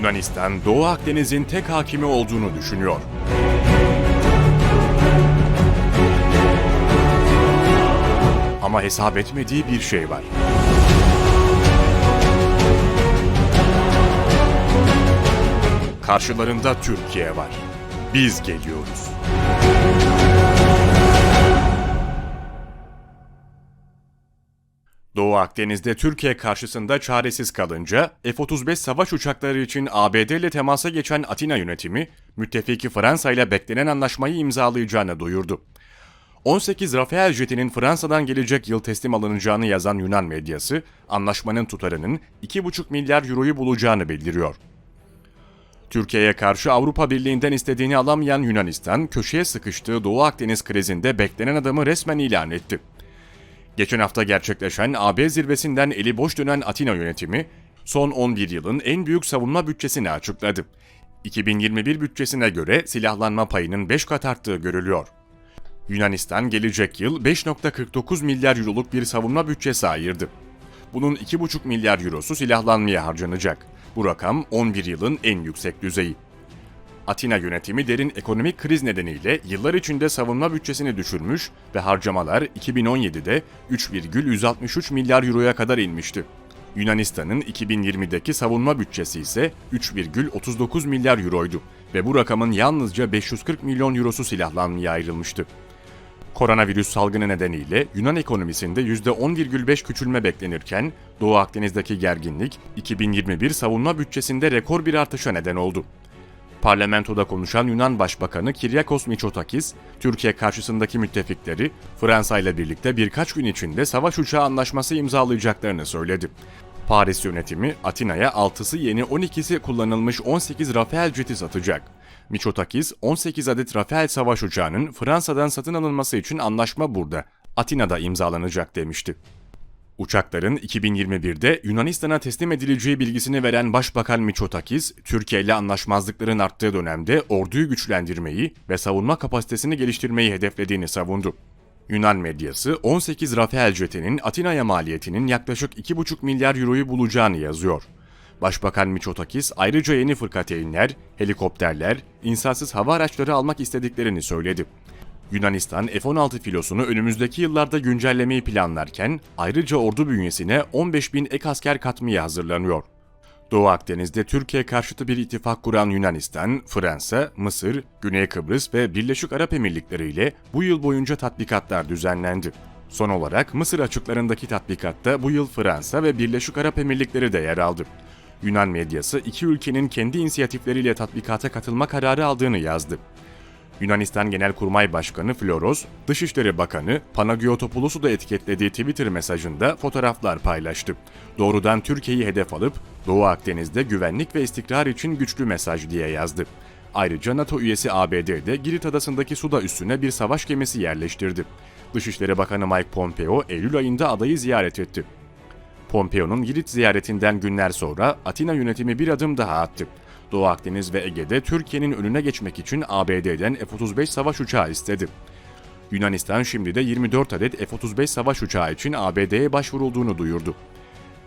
Yunanistan, Doğu Akdeniz'in tek hakimi olduğunu düşünüyor. Ama hesap etmediği bir şey var. Karşılarında Türkiye var. Biz geliyoruz. Doğu Akdeniz'de Türkiye karşısında çaresiz kalınca F-35 savaş uçakları için ABD ile temasa geçen Atina yönetimi, müttefiki Fransa ile beklenen anlaşmayı imzalayacağını duyurdu. 18 Rafael jetinin Fransa'dan gelecek yıl teslim alınacağını yazan Yunan medyası, anlaşmanın tutarının 2,5 milyar euroyu bulacağını bildiriyor. Türkiye'ye karşı Avrupa Birliği'nden istediğini alamayan Yunanistan, köşeye sıkıştığı Doğu Akdeniz krizinde beklenen adamı resmen ilan etti. Geçen hafta gerçekleşen AB zirvesinden eli boş dönen Atina yönetimi, son 11 yılın en büyük savunma bütçesini açıkladı. 2021 bütçesine göre silahlanma payının 5 kat arttığı görülüyor. Yunanistan gelecek yıl 5.49 milyar euroluk bir savunma bütçesi ayırdı. Bunun 2,5 milyar eurosu silahlanmaya harcanacak. Bu rakam 11 yılın en yüksek düzeyi. Atina yönetimi derin ekonomik kriz nedeniyle yıllar içinde savunma bütçesini düşürmüş ve harcamalar 2017'de 3,163 milyar euroya kadar inmişti. Yunanistan'ın 2020'deki savunma bütçesi ise 3,39 milyar euroydu ve bu rakamın yalnızca 540 milyon eurosu silahlanmaya ayrılmıştı. Koronavirüs salgını nedeniyle Yunan ekonomisinde %10,5 küçülme beklenirken Doğu Akdeniz'deki gerginlik 2021 savunma bütçesinde rekor bir artışa neden oldu. Parlamentoda konuşan Yunan Başbakanı Kiryakos Mitsotakis, Türkiye karşısındaki müttefikleri Fransa ile birlikte birkaç gün içinde savaş uçağı anlaşması imzalayacaklarını söyledi. Paris yönetimi Atina'ya 6'sı yeni 12'si kullanılmış 18 Rafael jeti satacak. Mitsotakis, 18 adet Rafael savaş uçağının Fransa'dan satın alınması için anlaşma burada, Atina'da imzalanacak demişti. Uçakların 2021'de Yunanistan'a teslim edileceği bilgisini veren Başbakan Mitsotakis, Türkiye ile anlaşmazlıkların arttığı dönemde orduyu güçlendirmeyi ve savunma kapasitesini geliştirmeyi hedeflediğini savundu. Yunan medyası 18 Rafael jetinin Atina'ya maliyetinin yaklaşık 2,5 milyar euroyu bulacağını yazıyor. Başbakan Mitsotakis ayrıca yeni fırkateynler, helikopterler, insansız hava araçları almak istediklerini söyledi. Yunanistan F-16 filosunu önümüzdeki yıllarda güncellemeyi planlarken ayrıca ordu bünyesine 15 bin ek asker katmaya hazırlanıyor. Doğu Akdeniz'de Türkiye karşıtı bir ittifak kuran Yunanistan, Fransa, Mısır, Güney Kıbrıs ve Birleşik Arap Emirlikleri ile bu yıl boyunca tatbikatlar düzenlendi. Son olarak Mısır açıklarındaki tatbikatta bu yıl Fransa ve Birleşik Arap Emirlikleri de yer aldı. Yunan medyası iki ülkenin kendi inisiyatifleriyle tatbikata katılma kararı aldığını yazdı. Yunanistan Genelkurmay Başkanı Floros, Dışişleri Bakanı Panagiotopoulosu da etiketlediği Twitter mesajında fotoğraflar paylaştı. Doğrudan Türkiye'yi hedef alıp Doğu Akdeniz'de güvenlik ve istikrar için güçlü mesaj diye yazdı. Ayrıca NATO üyesi ABD'de Girit Adası'ndaki suda üstüne bir savaş gemisi yerleştirdi. Dışişleri Bakanı Mike Pompeo Eylül ayında adayı ziyaret etti. Pompeo'nun Girit ziyaretinden günler sonra Atina yönetimi bir adım daha attı. Doğu Akdeniz ve Ege'de Türkiye'nin önüne geçmek için ABD'den F-35 savaş uçağı istedi. Yunanistan şimdi de 24 adet F-35 savaş uçağı için ABD'ye başvurulduğunu duyurdu.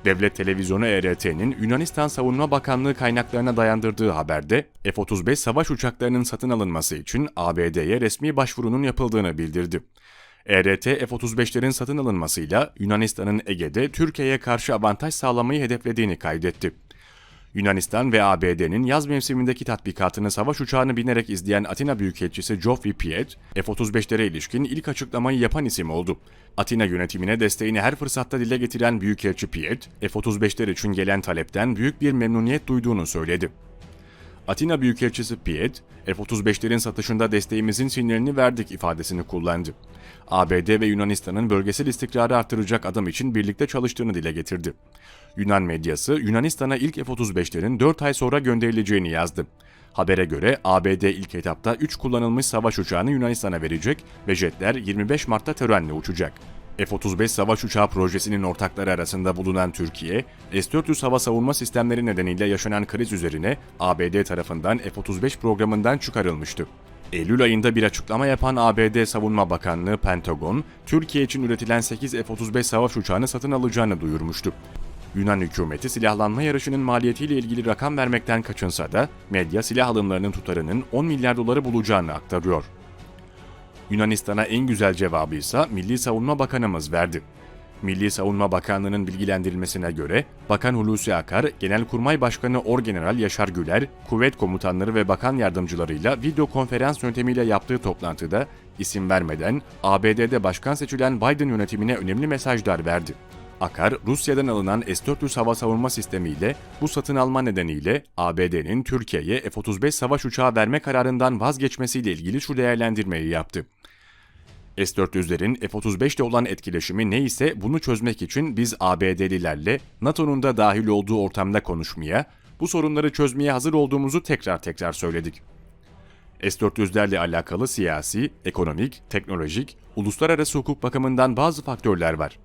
Devlet televizyonu ERT'nin Yunanistan Savunma Bakanlığı kaynaklarına dayandırdığı haberde F-35 savaş uçaklarının satın alınması için ABD'ye resmi başvurunun yapıldığını bildirdi. ERT F-35'lerin satın alınmasıyla Yunanistan'ın Ege'de Türkiye'ye karşı avantaj sağlamayı hedeflediğini kaydetti. Yunanistan ve ABD'nin yaz mevsimindeki tatbikatını savaş uçağını binerek izleyen Atina Büyükelçisi Geoffrey Piet, F-35'lere ilişkin ilk açıklamayı yapan isim oldu. Atina yönetimine desteğini her fırsatta dile getiren Büyükelçi Piet, F-35'ler için gelen talepten büyük bir memnuniyet duyduğunu söyledi. Atina Büyükelçisi Piet, F-35'lerin satışında desteğimizin sinyalini verdik ifadesini kullandı. ABD ve Yunanistan'ın bölgesel istikrarı artıracak adım için birlikte çalıştığını dile getirdi. Yunan medyası Yunanistan'a ilk F-35'lerin 4 ay sonra gönderileceğini yazdı. Habere göre ABD ilk etapta 3 kullanılmış savaş uçağını Yunanistan'a verecek ve jetler 25 Mart'ta törenle uçacak. F-35 savaş uçağı projesinin ortakları arasında bulunan Türkiye, S-400 hava savunma sistemleri nedeniyle yaşanan kriz üzerine ABD tarafından F-35 programından çıkarılmıştı. Eylül ayında bir açıklama yapan ABD Savunma Bakanlığı Pentagon, Türkiye için üretilen 8 F-35 savaş uçağını satın alacağını duyurmuştu. Yunan hükümeti silahlanma yarışının maliyetiyle ilgili rakam vermekten kaçınsa da medya silah alımlarının tutarının 10 milyar doları bulacağını aktarıyor. Yunanistan'a en güzel cevabı ise Milli Savunma Bakanımız verdi. Milli Savunma Bakanlığı'nın bilgilendirilmesine göre Bakan Hulusi Akar, Genelkurmay Başkanı Orgeneral Yaşar Güler, kuvvet komutanları ve bakan yardımcılarıyla video konferans yöntemiyle yaptığı toplantıda isim vermeden ABD'de başkan seçilen Biden yönetimine önemli mesajlar verdi. Akar, Rusya'dan alınan S-400 hava savunma sistemiyle bu satın alma nedeniyle ABD'nin Türkiye'ye F-35 savaş uçağı verme kararından vazgeçmesiyle ilgili şu değerlendirmeyi yaptı. S-400'lerin F-35 ile olan etkileşimi neyse bunu çözmek için biz ABD'lilerle NATO'nun da dahil olduğu ortamda konuşmaya, bu sorunları çözmeye hazır olduğumuzu tekrar tekrar söyledik. S-400'lerle alakalı siyasi, ekonomik, teknolojik, uluslararası hukuk bakımından bazı faktörler var.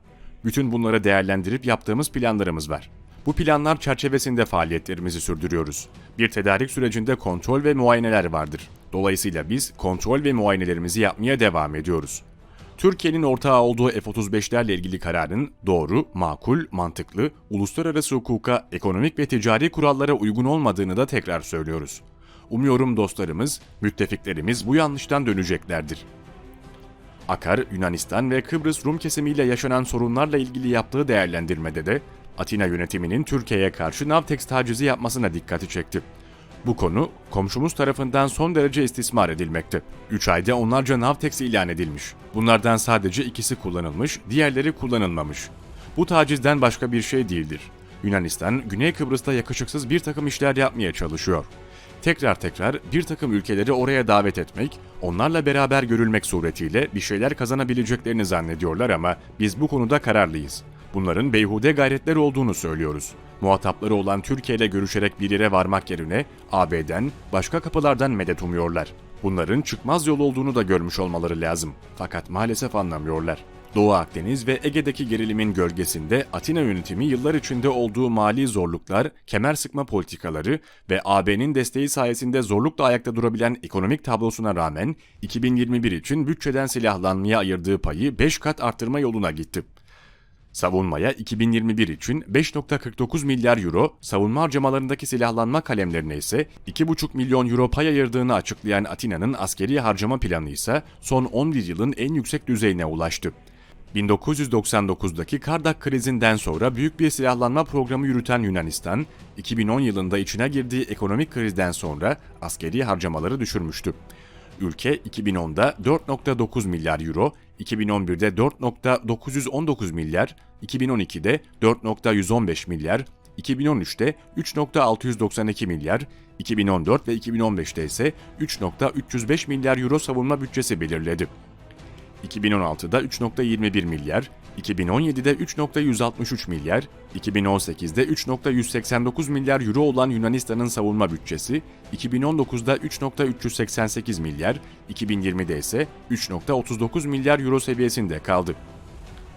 Bütün bunları değerlendirip yaptığımız planlarımız var. Bu planlar çerçevesinde faaliyetlerimizi sürdürüyoruz. Bir tedarik sürecinde kontrol ve muayeneler vardır. Dolayısıyla biz kontrol ve muayenelerimizi yapmaya devam ediyoruz. Türkiye'nin ortağı olduğu F-35'lerle ilgili kararın doğru, makul, mantıklı, uluslararası hukuka, ekonomik ve ticari kurallara uygun olmadığını da tekrar söylüyoruz. Umuyorum dostlarımız, müttefiklerimiz bu yanlıştan döneceklerdir. Akar, Yunanistan ve Kıbrıs Rum kesimiyle yaşanan sorunlarla ilgili yaptığı değerlendirmede de Atina yönetiminin Türkiye'ye karşı Navtex tacizi yapmasına dikkati çekti. Bu konu komşumuz tarafından son derece istismar edilmekte. 3 ayda onlarca Navtex ilan edilmiş. Bunlardan sadece ikisi kullanılmış, diğerleri kullanılmamış. Bu tacizden başka bir şey değildir. Yunanistan, Güney Kıbrıs'ta yakışıksız bir takım işler yapmaya çalışıyor. Tekrar tekrar bir takım ülkeleri oraya davet etmek, onlarla beraber görülmek suretiyle bir şeyler kazanabileceklerini zannediyorlar ama biz bu konuda kararlıyız. Bunların beyhude gayretler olduğunu söylüyoruz. Muhatapları olan Türkiye ile görüşerek bir yere varmak yerine AB'den, başka kapılardan medet umuyorlar. Bunların çıkmaz yol olduğunu da görmüş olmaları lazım. Fakat maalesef anlamıyorlar. Doğu Akdeniz ve Ege'deki gerilimin gölgesinde Atina yönetimi yıllar içinde olduğu mali zorluklar, kemer sıkma politikaları ve AB'nin desteği sayesinde zorlukla ayakta durabilen ekonomik tablosuna rağmen 2021 için bütçeden silahlanmaya ayırdığı payı 5 kat arttırma yoluna gitti. Savunmaya 2021 için 5.49 milyar euro, savunma harcamalarındaki silahlanma kalemlerine ise 2,5 milyon euro pay ayırdığını açıklayan Atina'nın askeri harcama planı ise son 11 yılın en yüksek düzeyine ulaştı. 1999'daki Kardak krizinden sonra büyük bir silahlanma programı yürüten Yunanistan, 2010 yılında içine girdiği ekonomik krizden sonra askeri harcamaları düşürmüştü. Ülke 2010'da 4.9 milyar euro, 2011'de 4.919 milyar, 2012'de 4.115 milyar, 2013'te 3.692 milyar, 2014 ve 2015'te ise 3.305 milyar euro savunma bütçesi belirledi. 2016'da 3.21 milyar, 2017'de 3.163 milyar, 2018'de 3.189 milyar euro olan Yunanistan'ın savunma bütçesi, 2019'da 3.388 milyar, 2020'de ise 3.39 milyar euro seviyesinde kaldı.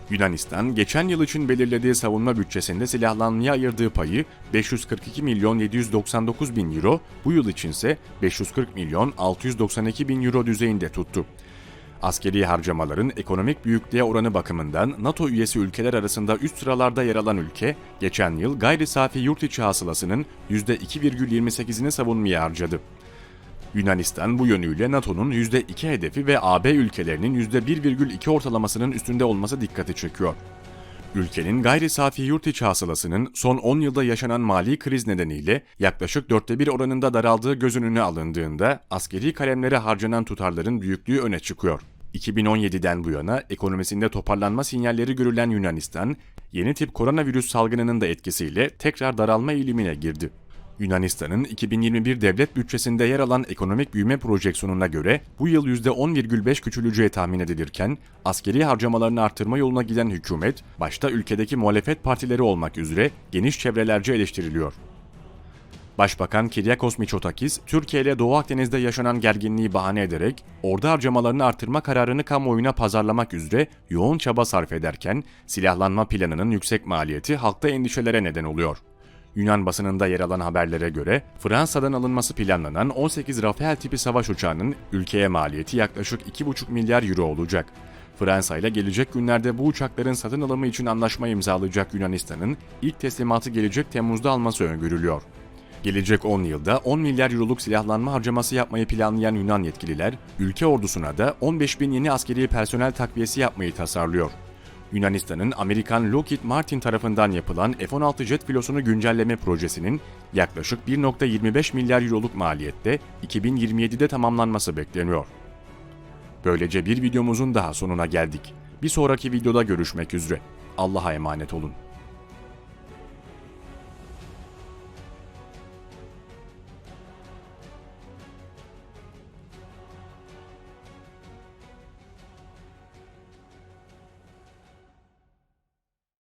Yunanistan, geçen yıl için belirlediği savunma bütçesinde silahlanmaya ayırdığı payı 542 milyon 799 bin euro, bu yıl içinse 540 milyon 692 bin euro düzeyinde tuttu. Askeri harcamaların ekonomik büyüklüğe oranı bakımından NATO üyesi ülkeler arasında üst sıralarda yer alan ülke, geçen yıl gayri safi yurt içi hasılasının %2,28'ini savunmaya harcadı. Yunanistan bu yönüyle NATO'nun %2 hedefi ve AB ülkelerinin %1,2 ortalamasının üstünde olması dikkati çekiyor. Ülkenin gayri safi yurt içi hasılasının son 10 yılda yaşanan mali kriz nedeniyle yaklaşık dörtte bir oranında daraldığı göz önüne alındığında askeri kalemlere harcanan tutarların büyüklüğü öne çıkıyor. 2017'den bu yana ekonomisinde toparlanma sinyalleri görülen Yunanistan, yeni tip koronavirüs salgınının da etkisiyle tekrar daralma eğilimine girdi. Yunanistan'ın 2021 devlet bütçesinde yer alan ekonomik büyüme projeksiyonuna göre bu yıl %10,5 küçüleceği tahmin edilirken, askeri harcamalarını artırma yoluna giden hükümet, başta ülkedeki muhalefet partileri olmak üzere geniş çevrelerce eleştiriliyor. Başbakan Kiryakos Mitsotakis, Türkiye ile Doğu Akdeniz'de yaşanan gerginliği bahane ederek orada harcamalarını artırma kararını kamuoyuna pazarlamak üzere yoğun çaba sarf ederken silahlanma planının yüksek maliyeti halkta endişelere neden oluyor. Yunan basınında yer alan haberlere göre Fransa'dan alınması planlanan 18 Rafael tipi savaş uçağının ülkeye maliyeti yaklaşık 2,5 milyar euro olacak. Fransa ile gelecek günlerde bu uçakların satın alımı için anlaşma imzalayacak Yunanistan'ın ilk teslimatı gelecek Temmuz'da alması öngörülüyor. Gelecek 10 yılda 10 milyar euroluk silahlanma harcaması yapmayı planlayan Yunan yetkililer, ülke ordusuna da 15 bin yeni askeri personel takviyesi yapmayı tasarlıyor. Yunanistan'ın Amerikan Lockheed Martin tarafından yapılan F-16 jet filosunu güncelleme projesinin yaklaşık 1.25 milyar euroluk maliyette 2027'de tamamlanması bekleniyor. Böylece bir videomuzun daha sonuna geldik. Bir sonraki videoda görüşmek üzere. Allah'a emanet olun.